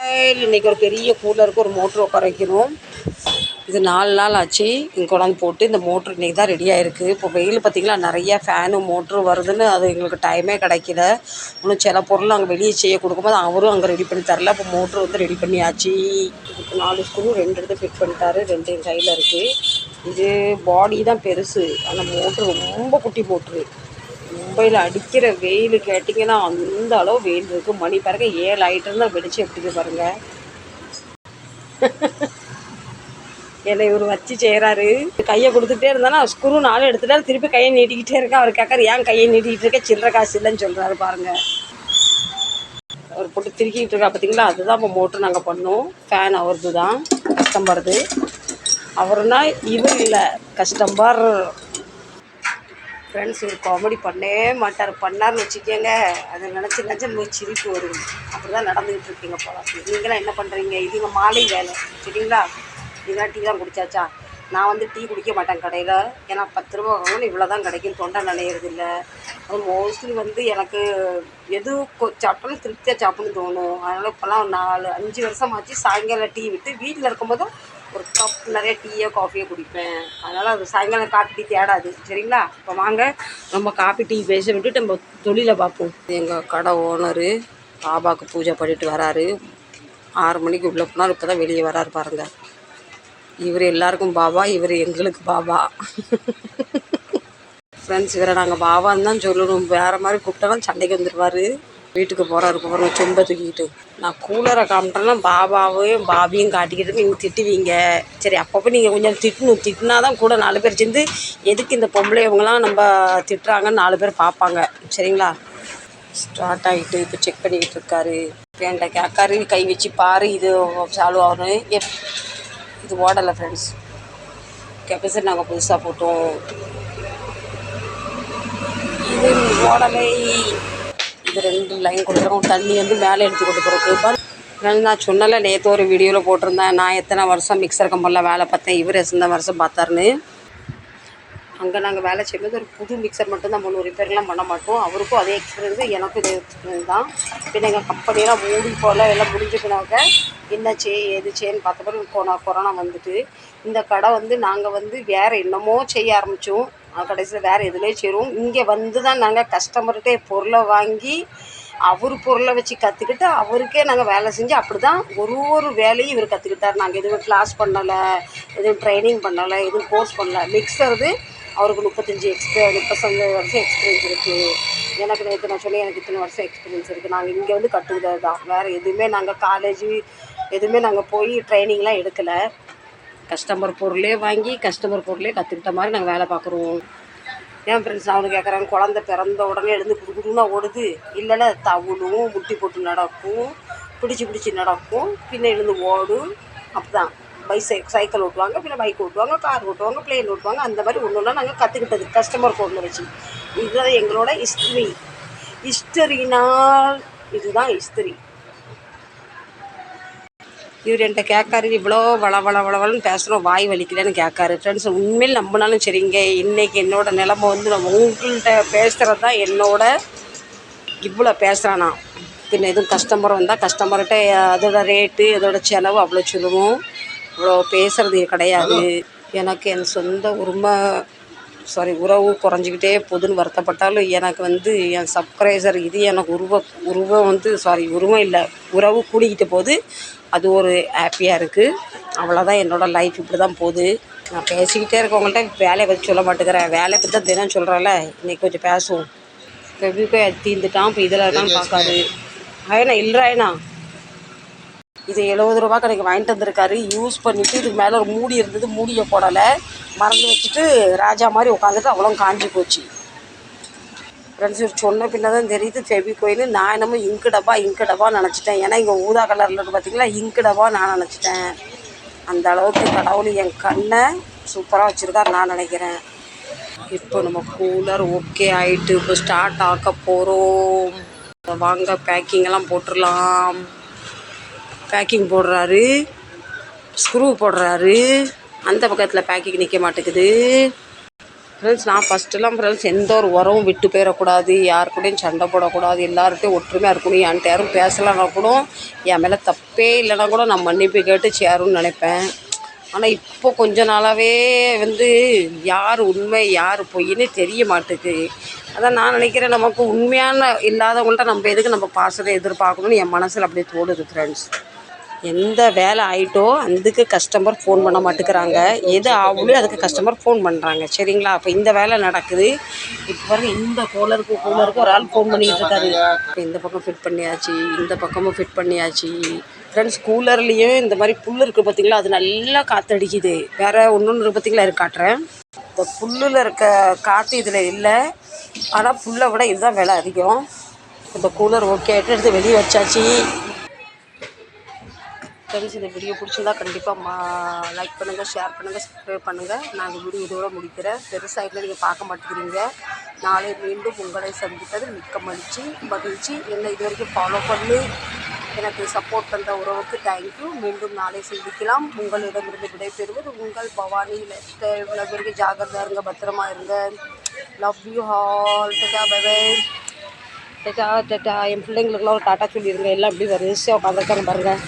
இன்னைக்கு ஒரு பெரிய கூலருக்கு ஒரு மோட்ரு உட்கார வைக்கணும் இது நாலு நாள் ஆச்சு. இங்கே கொண்டாந்து போட்டு இந்த மோட்ரு இன்றைக்கி தான் ரெடி ஆயிருக்கு. இப்போ வெயில் பார்த்திங்களா நிறையா ஃபேனு மோட்ரு வருதுன்னு அது எங்களுக்கு டைமே கிடைக்கல. இன்னும் சில பொருள் நாங்கள் வெளியே செய்ய கொடுக்கும்போது அவரும் அங்கே ரெடி பண்ணி தரல. இப்போ மோட்ரு வந்து ரெடி பண்ணியாச்சு. இதுக்கு நாலு ஸ்க்ரூ ரெண்டு இடத்த ஃபிட் பண்ணிட்டாரு. ரெண்டு என் கையில் இருக்குது இது பாடி தான் பெருசு. ஆனால் மோட்ரு ரொம்ப குட்டி மோட்ரு. மும்பையில் அடிக்கிற வெயில் கேட்டிங்கன்னா அந்த அளவு வெயில் இருக்குது மணி பாருங்க ஏழு ஆகிட்டு இருந்தால் வெடிச்சு எப்படி பாருங்க. என்னை இவர் வச்சு செய்கிறாரு கையை கொடுத்துட்டே இருந்தானா ஸ்க்ரூ நாலு எடுத்துட்டாரு திருப்பி கையை நீட்டிக்கிட்டே இருக்கேன் அவர் கேட்காரு ஏன் கையை நீட்டிக்கிட்டு இருக்க? சில்லற காசு இல்லைன்னு சொல்கிறாரு பாருங்கள் அவர் போட்டு திருக்கிட்டு இருக்கா பார்த்தீங்களா அதுதான் இப்போ மோட்ரு நாங்கள் பண்ணோம். ஃபேன் அவரது தான் கஸ்டமர்து அவருன்னா இவர் இல்லை கஸ்டமர் ஃப்ரெண்ட்ஸ் இவர் காமெடி பண்ணவே மாட்டார். பண்ணார்னு வச்சுக்கோங்க. அதை நினச்சி நினச்சி நம்ம சிரிப்பு வரும் அப்படி தான் நடந்துக்கிட்டு இருக்கீங்க போல. நீங்களாம் என்ன பண்ணுறீங்க இது இங்கே மாலை வேலை. சரிங்களா? இதெல்லாம் டீ தான் குடிச்சாச்சா? நான் வந்து டீ குடிக்க மாட்டேன் கடையில். ஏன்னா பத்து ரூபா வாங்கணும் இவ்வளோ தான் கிடைக்கும். தொண்டை நனையிறது இல்லை. அது மோஸ்ட்லி வந்து எனக்கு எது கொ- சாப்பிட்டாலும் திருப்தியாக சாப்பிட்ணும்னு தோணும். அதனால் இப்போல்லாம் நாலு அஞ்சு வருஷம் ஆச்சு சாயங்காலம் டீ விட்டு வீட்டில் இருக்கும்போது ஒரு கப் நிறைய டீயோ காஃபியோ குடிப்பேன். அதனால் அது சாயங்காலம் காப்பி டீ தேடாது. சரிங்களா? இப்போ வாங்க நம்ம காப்பி டீ பேச விட்டுட்டு நம்ம தொழிலை பார்ப்போம். எங்கள் கடை ஓனரு பாபாவுக்கு பூஜை பண்ணிட்டு வராரு. ஆறு மணிக்கு உள்ளே போனால் இப்போ தான் வெளியே வராரு பாருங்க. இவர் எல்லாருக்கும் பாபா இவர் எங்களுக்கு பாபா. ஃப்ரெண்ட்ஸ் இவரை நாங்கள் பாபான்னு தான் சொல்லணும். வேறு மாதிரி கூப்பிட்டாலும் சண்டைக்கு வந்துடுவார் வீட்டுக்கு போகிறாரு போகிறோம் செம்பை தூக்கிக்கிட்டு. நான் கூலரை காமிட்டேன்னா பாபாவையும் பாபியும் காட்டிக்கிட்டு நீங்கள் திட்டுவீங்க. சரி அப்பப்போ நீங்கள் கொஞ்சம் திட்டணும் திட்டினா தான் கூட நாலு பேர் சேர்ந்து எதுக்கு இந்த பொம்பளை இவங்களாம் நம்ம திட்டுறாங்கன்னு நாலு பேர் பார்ப்பாங்க. சரிங்களா? ஸ்டார்ட் ஆகிட்டு இப்போ செக் பண்ணிக்கிட்டு இருக்காரு. பேண்ட்டை கேட்காரு கை வச்சு பாரு இது சால்வ் ஆகணும் எப் இது ஓடலை ஃப்ரெண்ட்ஸ் கெப்பாசிட்டி நாங்கள் புதுசாக போட்டோம். இது ஓடலை. இது ரெண்டு லைன் கொடுக்குறோம் தண்ணி வந்து மேலே எடுத்து கொண்டு போகிறதுக்கு அதனால நான் சொன்னல நேற்று ஒரு வீடியோவில் போட்டிருந்தேன். நான் எத்தனை வருஷம் மிக்சர் கம்பெனியில் வேலை பார்த்தேன். இவர் எந்த வருஷம் பார்த்தாருன்னு. அங்கே நாங்கள் வேலை செய்யும்போது ஒரு புது மிக்சர் மட்டும்தான் பண்ணுவோம் ரிப்பேர்லாம் பண்ண மாட்டோம். அவருக்கும் அதே எக்ஸ்பீரியன்ஸ் எனக்கும் இதே எக்ஸ்பீரியன்ஸ் தான். இப்போ எங்கள் கம்பெனியெல்லாம் மூடி போல் எல்லாம் முடிஞ்சுக்கினாக்க என்ன சே எது சேன்னு பார்த்த பிறகு கொரோனா கொரோனா வந்துட்டு. இந்த கடை வந்து நாங்கள் வந்து வேறு என்னமோ செய்ய ஆரம்பித்தோம் கடைசியில் வேறு எதுலேயே சேருவோம். இங்கே வந்து தான் நாங்கள் கஸ்டமர்கிட்டே பொருளை வாங்கி அவர் பொருளை வச்சு கற்றுக்கிட்டு அவருக்கே நாங்கள் வேலை செஞ்சு அப்படி தான் ஒரு ஒரு வேலையும் இவர் கற்றுக்கிட்டார் நாங்கள் எதுவும் கிளாஸ் பண்ணலை எதுவும் ட்ரைனிங் பண்ணலை எதுவும் கோர்ஸ் பண்ணல. மிக்சருது அவருக்கு முப்பத்தஞ்சு எக்ஸ்பீ முப்பத்தஞ்சு வருஷம் எக்ஸ்பீரியன்ஸ் இருக்குது எனக்கு நேற்று நான் சொல்லி எனக்கு இத்தனை வருஷம் எக்ஸ்பீரியன்ஸ் இருக்குது நாங்கள் இங்கே வந்து கற்றுக்கிட்டது தான் வேறு எதுவுமே நாங்கள் காலேஜு எதுவுமே நாங்கள் போய் ட்ரைனிங்லாம் எடுக்கலை. கஸ்டமர் பொருளே வாங்கி கஸ்டமர் பொருளே கற்றுக்கிட்ட மாதிரி நாங்கள் வேலை பார்க்குறோம். ஏன் ஃப்ரெண்ட்ஸ் அவனு கேட்குறாங்க குழந்த பிறந்த உடனே எழுந்து குடுக்குடுன்னா ஓடுது. இல்லைன்னா தவுளும் முட்டி போட்டு நடக்கும் பிடிச்சி பிடிச்சி நடக்கும். பின்ன எழுந்து ஓடும். அப்பதான் பை சைக்கிள் ஓட்டுவாங்க பின்ன பைக் ஓட்டுவாங்க கார் ஓட்டுவாங்க பிளேன் ஓட்டுவாங்க. அந்த மாதிரி ஒன்று ஒன்றா நாங்கள் கற்றுக்கிட்டது கஸ்டமர் பொருளை வச்சு. இதுதான் எங்களோட ஹிஸ்ட்ரி ஹிஸ்டரினால் இதுதான் ஹிஸ்டரி இவர் என்கிட்ட கேட்காரு இவ்வளோ வள வள வளவளன்னு பேசுகிறோம் வாய் வலிக்கலன்னு கேட்காரு. ஃப்ரெண்ட்ஸ் உண்மையில் நம்பினாலும் சரிங்க இன்றைக்கி என்னோட நிலமை வந்து நான் உங்கள்கிட்ட பேசுகிறது தான் என்னோட இவ்வளோ பேசுகிறானா பின்ன எதுவும் கஸ்டமர் வந்தால் கஸ்டமர்கிட்ட அதோட ரேட்டு அதோட செலவு அவ்வளோ சொல்லுவோம். இவ்வளோ பேசுகிறது கிடையாது. எனக்கு என் சொந்த உரிமை சாரி உறவு குறைஞ்சிக்கிட்டே போகுதுன்னு வருத்தப்பட்டாலும் எனக்கு வந்து என் சப்ஸ்கிரைசர் இது எனக்கு உருவ உருவம் வந்து சாரி உருவம் இல்லை உறவு கூடிக்கிட்டு போகுது. அது ஒரு ஹாப்பியாக இருக்குது அவ்வளோதான் என்னோடய லைஃப் இப்படி தான் போகுது. நான் பேசிக்கிட்டே இருக்கவங்கள்ட்ட வேலையை பற்றி சொல்ல மாட்டேங்கிறேன். வேலையை பற்றி தான் தினம் சொல்கிறேன்ல இன்னைக்கு கொஞ்சம் பேசுவோம். ஃபெவிகோ தீர்ந்துட்டான் இப்போ இதில் இருக்கான்னு பார்க்காது. ஆயனா இல்லைண்ணா இது எழுபது ரூபா கடைக்கு வாங்கிட்டு வந்திருக்காரு. யூஸ் பண்ணிவிட்டு இதுக்கு மேலே ஒரு மூடி இருந்தது. மூடியை போடலை. மறந்து வச்சுட்டு ராஜா மாதிரி உட்காந்துட்டு அவ்வளோ காஞ்சி போச்சு. ஃப்ரெண்ட்ஸ் இவர் சொன்ன பின்ன தான் தெரியுது கோயில் நான் என்னமோ இங்கு டப்பா இங்கு டப்பா நினச்சிட்டேன். ஏன்னா இங்கே ஊதா கலரில் இருக்கு பார்த்தீங்களா இங்கு டப்பா நான் நினச்சிட்டேன். அந்த அளவுக்கு கடவுள் என் கண்ணை சூப்பராக வச்சுருக்காரு நான் நினைக்கிறேன். இப்போ நம்ம கூலர் ஓகே ஆகிட்டு இப்போ ஸ்டார்ட் ஆக்க போகிறோம் வாங்க பேக்கிங்கெல்லாம் போட்டுடலாம். பேக்கிங் போடுறாரு. ஸ்க்ரூ போடுறாரு. அந்த பக்கத்தில் பேக்கிங் நிற்க மாட்டேங்குது. ஃப்ரெண்ட்ஸ் நான் ஃபஸ்ட்டுலாம் ஃப்ரெண்ட்ஸ் எந்த ஒரு உறவும் விட்டு போயிடக்கூடாது யார் கூடயும் சண்டை போடக்கூடாது. எல்லார்கிட்டையும் ஒற்றுமையாக இருக்கணும். என்கிட்ட யாரும் பேசலைன்னா கூட என் மேலே தப்பே இல்லைன்னா கூட நான் மன்னிப்பு கேட்டு சேரும்னு நினைப்பேன். ஆனால் இப்போ கொஞ்ச நாளாகவே வந்து யார் உண்மை யார் பொய்ன்னு தெரிய மாட்டுக்கு அதான் நான் நினைக்கிறேன் நமக்கு உண்மையான இல்லாதவங்கள்ட்ட நம்ம எதுக்கு நம்ம பாசத்தை எதிர்பார்க்கணும்னு என் மனசில் அப்படியே தோடுது ஃப்ரெண்ட்ஸ் எந்த வேலை ஆகிட்டோ அதுக்கு கஸ்டமர் ஃபோன் பண்ண மாட்டேங்கிறாங்க. எது ஆகலையோ அதுக்கு கஸ்டமர் ஃபோன் பண்ணுறாங்க சரிங்களா? அப்போ இந்த வேலை நடக்குது. இப்போ வரைக்கும் இந்த கோலருக்கு கோலருக்கு ஒரு ஆள் ஃபோன் பண்ணிக்கிட்டு இருக்காரு. இப்போ இந்த பக்கம் ஃபிட் பண்ணியாச்சு இந்த பக்கமும் ஃபிட் பண்ணியாச்சு. ஃப்ரெண்ட்ஸ் கூலர்லேயும் இந்த மாதிரி புல் இருக்குது பார்த்தீங்களா அது நல்லா காற்றடிக்குது வேறு ஒன்று ஒன்று பார்த்தீங்களா இருக்கு காட்டுறேன். இந்த புல்லில் இருக்க காற்று இதில் இல்லை. ஆனால் புல்லை விட இதுதான் விலை அதிகம். இப்போ கூலர் ஓகே ஆகிட்டு எடுத்து வெளியே வச்சாச்சு. ஃப்ரெண்ட்ஸ் இந்த வீடியோ பிடிச்சிருந்தா கண்டிப்பாக மா லைக் பண்ணுங்கள் ஷேர் பண்ணுங்கள் சப்ஸ்கிரைப் பண்ணுங்கள் நாங்கள் வீடியோ இதோட முடிக்கிறேன். பெருசாகிட்டு நீங்கள் பார்க்க மாட்டேங்கிறீங்க. நாளை மீண்டும் உங்களை சந்தித்தது மிக்க மகிழ்ச்சி மகிழ்ச்சி. என்னை இது வரைக்கும் ஃபாலோ பண்ணி எனக்கு சப்போர்ட் பண்ணுற உறவுக்கு தேங்க்யூ மீண்டும் நாளை சந்திக்கலாம். உங்களிடமிருந்து விடைபெறுவது உங்கள் பவானி. இவ்வளோ பேருக்கு ஜாகிரதா இருங்க பத்திரமா இருங்க. Love you all tata bye tata tata என் பிள்ளைங்களுக்குலாம் ஒரு டாட்டா சொல்லிடுங்க எல்லாம் எப்படி வரிசையாக உட்காந்துருக்காங்க பாருங்கள்